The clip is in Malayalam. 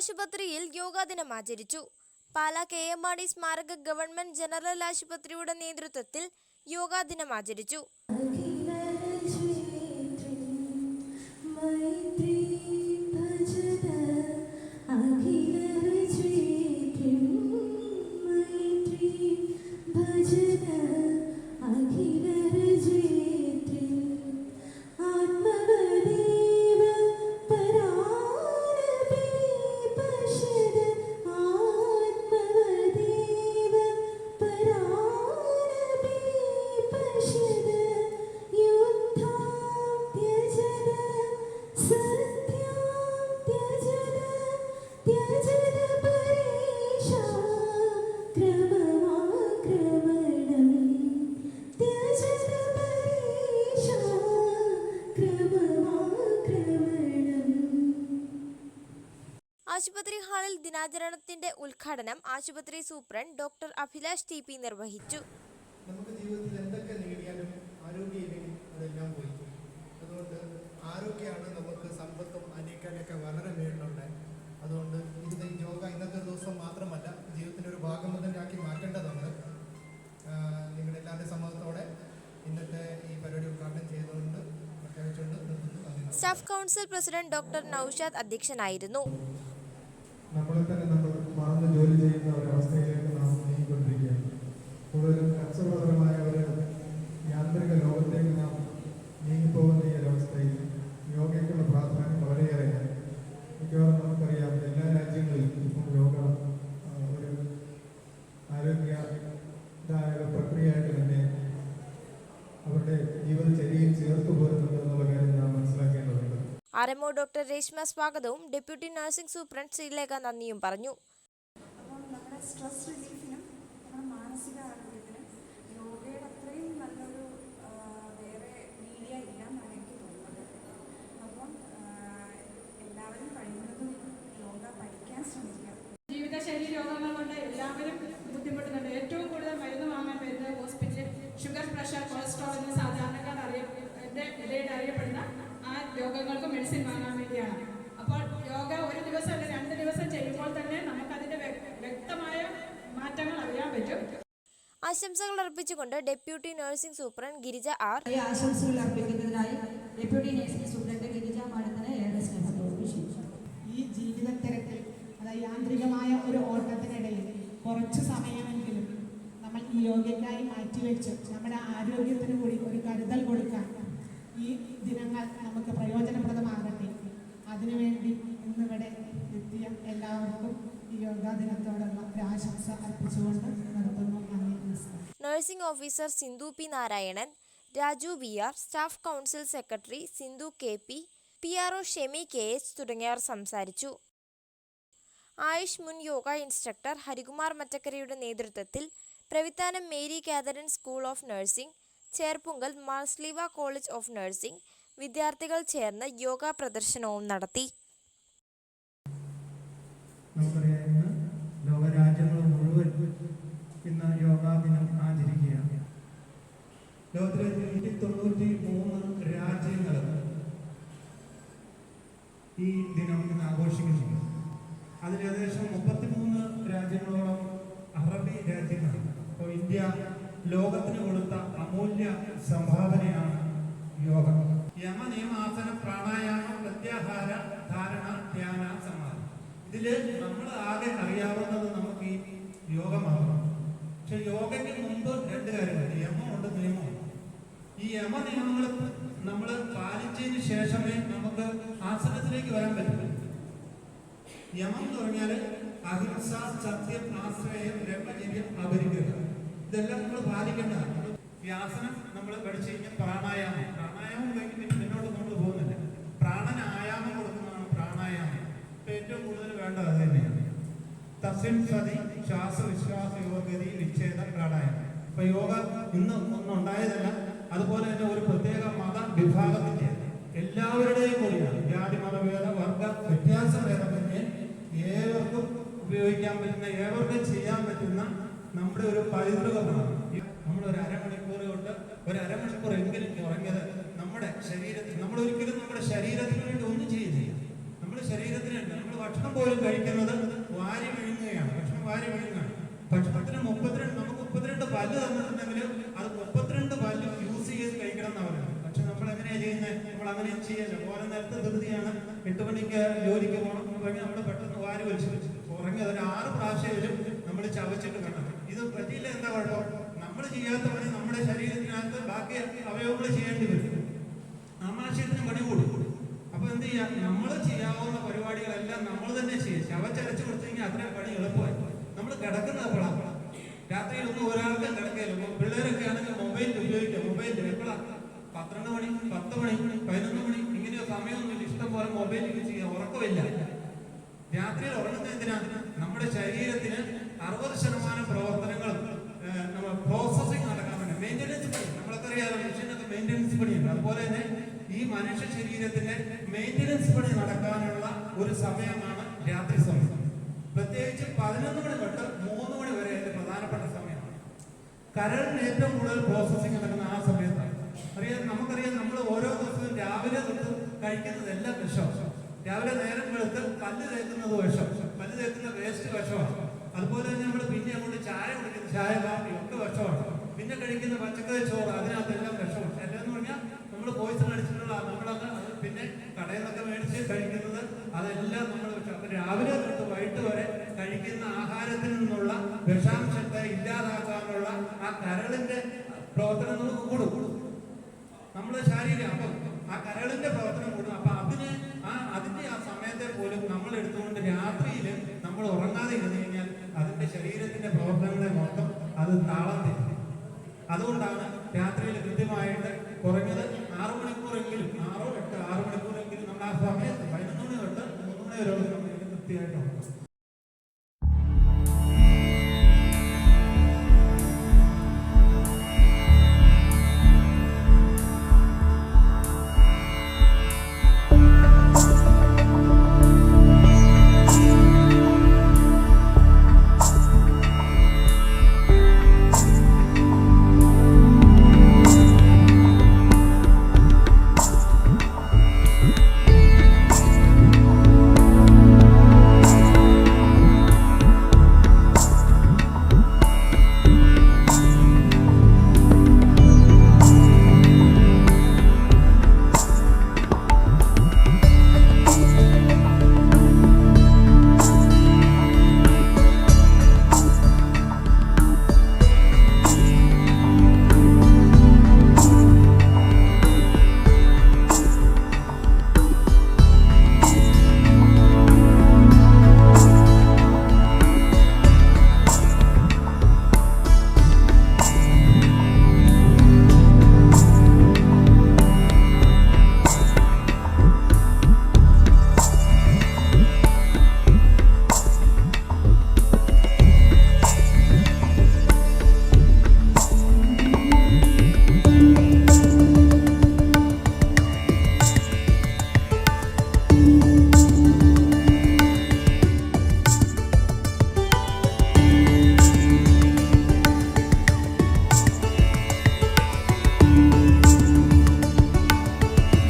ആശുപത്രിയിൽ യോഗാ ദിനം ആചരിച്ചു. Pala K M R D സ്മാരക ഗവൺമെന്റ് ജനറൽ ആശുപത്രിയുടെ നേതൃത്വത്തിൽ യോഗാ ദിനം ആചരിച്ചു. ആത്മവദേവ ഹാളിൽ ദിനാചരണത്തിന്റെ ഉദ്ഘാടനം ആശുപത്രി superintendent doctor Abhilash T P നിർവഹിച്ചു. നമുക്ക് ജീവിതത്തിൽ എന്തൊക്കെ നേടിയാലും ആരോഗ്യമില്ലെങ്കിൽ അതെല്ലാം പോയി. അതുകൊണ്ട് ആരോഗ്യമാണ് നമുക്ക് സമ്പത്തും അനേക്കാനൊക്കെ വളരെ മേളിലുണ്ട് അതുകൊണ്ട് ഇത് യോഗ ഇന്നത്തെ ദിവസം മാത്രമല്ല ജീവിതത്തിന്റെ ഒരു ഭാഗം ആക്കി മാറ്റേണ്ടതുണ്ട്. നിങ്ങളുടെ എല്ലാവരുടെയും സമ്മതത്തോടെ ഇന്നത്തെ ഈ പരിപാടി ഉദ്ഘാടനം ചെയ്തുകൊണ്ട് പ്രഖ്യാപിച്ചുകൊണ്ട്. Staff council president doctor Noushad അധ്യക്ഷനായിരുന്നു. നമ്മളെ തന്നെ നമ്മൾ മറന്ന് ജോലി ചെയ്യുന്ന ഒരവസ്ഥയിലേക്ക് നാം നീങ്ങിക്കൊണ്ടിരിക്കുകയാണ്. കൂടുതലും ആർ എംഒ ഡോക്ടർ രേഷ്മ സ്വാഗതവും ഡെപ്യൂട്ടി നഴ്സിംഗ് സൂപ്രണ്ട് ശ്രീലേഖ നന്ദിയും പറഞ്ഞു. അപ്പോൾ നമ്മുടെ സ്ട്രെസ് റിലീഫിനും നമ്മുടെ മാനസിക ആരോഗ്യത്തിനും യോഗയുടെ അത്രയും നല്ലൊരു വേറെ മീഡിയ ഇല്ല എന്നാണ് എനിക്ക് തോന്നുന്നത്. അപ്പം എല്ലാവരും കഴിയുന്നതും യോഗ പഠിക്കാൻ ശ്രമിക്കുക ജീവിതശൈലി രോഗങ്ങൾ കൊണ്ട് എല്ലാവരും ബുദ്ധിമുട്ടുന്നുണ്ട്. ഏറ്റവും കൂടുതൽ മരുന്ന് വാങ്ങാൻ വരുന്നത് ഹോസ്പിറ്റൽ ഷുഗർ പ്രഷർ കൊളസ്ട്രോൾ എന്ന് സാധാരണക്കാർ അറിയ എന്റെ ഇടയിൽ അറിയപ്പെടുന്ന രോഗങ്ങൾക്ക് മെഡിസിൻ വാങ്ങാൻ വേണ്ടിയാണ്. അപ്പോൾ യോഗ ഒരു ദിവസം അല്ല രണ്ട് ദിവസം ചെയ്യുമ്പോൾ തന്നെ നമുക്കതിന്റെ വ്യ- വ്യക്തമായ മാറ്റങ്ങൾ അറിയാൻ പറ്റും. ആശംസകൾ അർപ്പിച്ചുകൊണ്ട് deputy nursing superintendent Girija R. ഈ ആശംസകൾ അർപ്പിക്കുന്നതിനായി ഡെപ്യൂട്ടി നഴ്സിംഗ് സൂപ്രണ്ട് ഗിരിജ മാഡത്തിന് ഏറെ ഈ ജീവിത തിരക്കിൽ അതായത് യാന്ത്രികമായ ഒരു ഓട്ടത്തിനിടയിൽ കുറച്ച് സമയമെങ്കിലും നമ്മൾ ഈ യോഗയ്ക്കായി മാറ്റിവെച്ച് നമ്മുടെ ആരോഗ്യത്തിന് കൂടി ഒരു കരുതൽ കൊടുക്കാൻ ഈ ദിനങ്ങൾ നമുക്ക് പ്രയോജനപ്രദമാകട്ടെ. അതിനുവേണ്ടി ഇന്നിവിടെ എത്തിയ എല്ലാവർക്കും ഈ യോഗാ ദിനത്തോടുള്ള പ്രാശംസ അർപ്പിച്ചുകൊണ്ട് നടത്തുന്നു നന്ദി nursing officer Sindhu P Narayanan Raju V R staff council secretary Sindhu K P P R O Shemi K H തുടങ്ങിയവർ സംസാരിച്ചു. ആയുഷ് മുൻ യോഗ ഇൻസ്ട്രക്ടർ ഹരികുമാർ മറ്റക്കരയുടെ നേതൃത്വത്തിൽ Pravithanam Mary Catherine school of nursing Cherpunkal Marsleeva college of nursing വിദ്യാർത്ഥികൾ ചേർന്ന് യോഗ പ്രദർശനവും നടത്തി. ലോകരാജ്യങ്ങൾ മുഴുവൻ ഇന്ന് യോഗാ ദിനം ആചരിക്കുകയാണ്. ലോകത്തിലെ നൂറ്റി തൊണ്ണൂറ്റി മൂന്ന് രാജ്യങ്ങൾ ഈ ദിനം ഇന്ന് ആഘോഷിക്കുന്നുണ്ട് അതിൽ ഏകദേശം മുപ്പത്തിമൂന്ന് രാജ്യങ്ങളോളം അറബി രാജ്യങ്ങളാണ് അപ്പോൾ ഇന്ത്യ ലോകത്തിന് കൊടുത്ത അമൂല്യ സംഭാവനയാണ് യോഗ. യമ നിയമാസന പ്രാണായാമ പ്രത്യാഹാര ധാരണ ധ്യാന സമാധി. ഇതിൽ നമ്മൾ ആകെ അറിയാവുന്നത് നമുക്ക് ഈ യോഗമാണ് പക്ഷെ യോഗയ്ക്ക് മുമ്പ് രണ്ട് കാര്യമുണ്ട് യമമുണ്ട് നിയമമുണ്ട്. ഈ യമ നിയമങ്ങൾ നമ്മൾ പാലിച്ചതിന് ശേഷമേ നമുക്ക് ആസനത്തിലേക്ക് വരാൻ പറ്റുള്ളൂ യമം എന്ന് പറഞ്ഞാൽ അഹിംസ സത്യം ആശ്രയം ബ്രഹ്മചര്യം അപരിഗ്രഹം. ഇതെല്ലാം നമ്മൾ പാലിക്കേണ്ടതാണ്. വ്യാസനം നമ്മൾ പഠിച്ചു കഴിഞ്ഞാൽ പ്രാണായാമം. പ്രാണായാമം കഴിഞ്ഞ് പിന്നെ മുന്നോട്ട് നമ്മൾ പോകുന്നില്ല. പ്രാണന് ആയാമം കൊടുക്കുന്നതാണ് പ്രാണായാമം. ഇപ്പൊ ഏറ്റവും കൂടുതൽ വേണ്ടത് അത് തന്നെയാണ്. തസിൻ സതി ശ്വാസവിശ്വാസ യോഗതി വിച്ഛേദ പ്രാണായാമം. ഇപ്പൊ യോഗ ഇന്ന് ഒന്നും ഉണ്ടായതല്ല. അതുപോലെ തന്നെ ഒരു പ്രത്യേക മത വിഭാഗത്തിന്റെ എല്ലാവരുടെയും കൂടിയാണ്. ജാതി മതഭേദ വർഗ വ്യത്യാസഭേദമന്യേ ഏവർക്കും ഉപയോഗിക്കാൻ പറ്റുന്ന ഏവർക്കും ചെയ്യാൻ പറ്റുന്ന നമ്മുടെ ഒരു പൈതൃകമാണ് നമ്മൾ ഒരു അരമണിക്കൂർ കൊണ്ട് ഒരു അരമണിക്കൂർ എങ്കിലും ഉറങ്ങിയത് നമ്മുടെ ശരീരത്തിൽ നമ്മൾ ഒരിക്കലും നമ്മുടെ ശരീരത്തിന് വേണ്ടി ഒന്നും ചെയ്യുന്നില്ല. നമ്മുടെ ശരീരത്തിന് നമ്മൾ ഭക്ഷണം പോലും കഴിക്കുന്നത് വാരി വിഴുങ്ങുകയാണ്. ഭക്ഷണം വാരി വിഴുങ്ങുകയാണ്. ഭക്ഷണത്തിന് മുപ്പത്തിരണ്ട് നമുക്ക് മുപ്പത്തിരണ്ട് പല്ല് തന്നിട്ടുണ്ടെങ്കിൽ അത് മുപ്പത്തിരണ്ട് പല്ല് യൂസ് ചെയ്ത് കഴിക്കണം എന്നാണ്. പറയുന്നത് പക്ഷെ നമ്മൾ എങ്ങനെയാണ് ചെയ്യുന്നത് നമ്മൾ അങ്ങനെ ചെയ്യല്ല. ഓരോ നേരത്തെ ധൃതിയാണ്. എട്ട് മണിക്ക് ജോലിക്ക് പോകണം. കഴിഞ്ഞാൽ നമ്മൾ പെട്ടെന്ന് വാരി വലിച്ചു ഉറങ്ങി ഒരു ആറ് പ്രാവശ്യം നമ്മൾ ചവച്ചിട്ട് വേണം ഇത് പറ്റിയില്ല എന്താ കുഴപ്പം? നമ്മൾ ചെയ്യാത്ത പണി നമ്മുടെ ശരീരത്തിനകത്ത് ബാക്കി അവയവങ്ങൾ ചെയ്യേണ്ടി വരും. ആമാശയത്തിന് പണി കൂടും. അപ്പൊ എന്ത് ചെയ്യാം? നമ്മൾ ചെയ്യാവുന്ന പരിപാടികളെല്ലാം നമ്മൾ തന്നെ ചെയ്യും. ശവച്ചരച്ചു കൊടുത്തു കഴിഞ്ഞാൽ അത്രയും പണി എളുപ്പമായി. നമ്മൾ കിടക്കുന്നത് എപ്പോഴാണ് രാത്രിയിൽ ഒന്നും ഒരാൾക്ക് കിടക്കില്ല പിള്ളേരൊക്കെ ആണെങ്കിൽ മൊബൈൽ ഉപയോഗിക്കാം. മൊബൈൽ എപ്പോഴാണ് പന്ത്രണ്ട് മണി പത്ത് മണി പതിനൊന്ന് മണി ഇങ്ങനെയോ സമയമൊന്നുമില്ല. ഇഷ്ടം പോലെ മൊബൈലിൽ ചെയ്യാം. ഉറക്കമില്ല. രാത്രിയിൽ ഉറങ്ങുന്നത് നമ്മുടെ ശരീരത്തിന് അറുപത് ശതമാനം പ്രവർത്തനങ്ങളും നമ്മൾ പ്രോസസ്സിംഗ് നടക്കാൻ വേണ്ടി മെയിന്റനൻസ് പണി നമ്മളൊക്കെ അറിയാതെ മനുഷ്യനൊക്കെ മെയിന്റനൻസ് പണിയുണ്ട്. അതുപോലെ തന്നെ ഈ മനുഷ്യ ശരീരത്തിന്റെ മെയിന്റനൻസ് പണി നടക്കാനുള്ള ഒരു സമയമാണ് രാത്രി സമയം. പ്രത്യേകിച്ച് പതിനൊന്ന് മണി തൊട്ട് മൂന്ന് മണി വരെ അതിന്റെ പ്രധാനപ്പെട്ട സമയമാണ് കരളിന് ഏറ്റവും കൂടുതൽ പ്രോസസ്സിംഗ് നടക്കുന്ന ആ സമയത്താണ്. അറിയാം നമുക്കറിയാം നമ്മൾ ഓരോ ദിവസവും രാവിലെ തൊട്ട് കഴിക്കുന്നതെല്ലാം വിഷം രാവിലെ നേരം വെളുത്ത് പല്ല് തേക്കുന്നത് വിഷം. പല്ല് തേക്കുന്ന വേസ്റ്റ് വിഷമാണ്. അതുപോലെ തന്നെ നമ്മൾ പിന്നെ അങ്ങോട്ട് ചായ കുടിക്കുന്ന ചായ കാപ്പി ഒക്കെ വിഷമാണ് പിന്നെ കഴിക്കുന്ന പച്ചക്കറി ചോറ് അതിനകത്തെല്ലാം വിഷമാണ് എല്ലാം പറഞ്ഞാൽ നമ്മൾ പോയിസൺ അടിച്ചിട്ടുള്ള നമ്മളത് പിന്നെ കടയിൽ നിന്നൊക്കെ മേടിച്ച് കഴിക്കുന്നത് അതെല്ലാം നമ്മൾ അപ്പൊ രാവിലെ തൊട്ട് വൈകിട്ട് വരെ കഴിക്കുന്ന ആഹാരത്തിൽ നിന്നുള്ള വിഷാംശത്തെ ഇല്ലാതാക്കാനുള്ള ആ കരളിന്റെ നമുക്ക് കൂടും. നമ്മുടെ ശാരീരം അപ്പം ആ കരളിന്റെ പ്രവർത്തനം കൂടും. അപ്പൊ അതിന് ആ അതിന്റെ ആ സമയത്തെ പോലും നമ്മൾ എടുത്തുകൊണ്ട് രാത്രിയിൽ നമ്മൾ ഉറങ്ങാതെ ഇരുന്ന് അതിന്റെ ശരീരത്തിന്റെ പ്രവർത്തനങ്ങളെ മൊത്തം അത് താളം തെറ്റും. അതുകൊണ്ടാണ് രാത്രിയിൽ കൃത്യമായിട്ട് കുറഞ്ഞത് ആറു മണിക്കൂറെങ്കിലും ആറോ എട്ട് ആറു മണിക്കൂറെങ്കിലും നമ്മൾ ആ സമയത്ത് പതിനൊന്ന് മണി തൊട്ട് മൂന്ന് മണി വരെ കൃത്യമായിട്ട്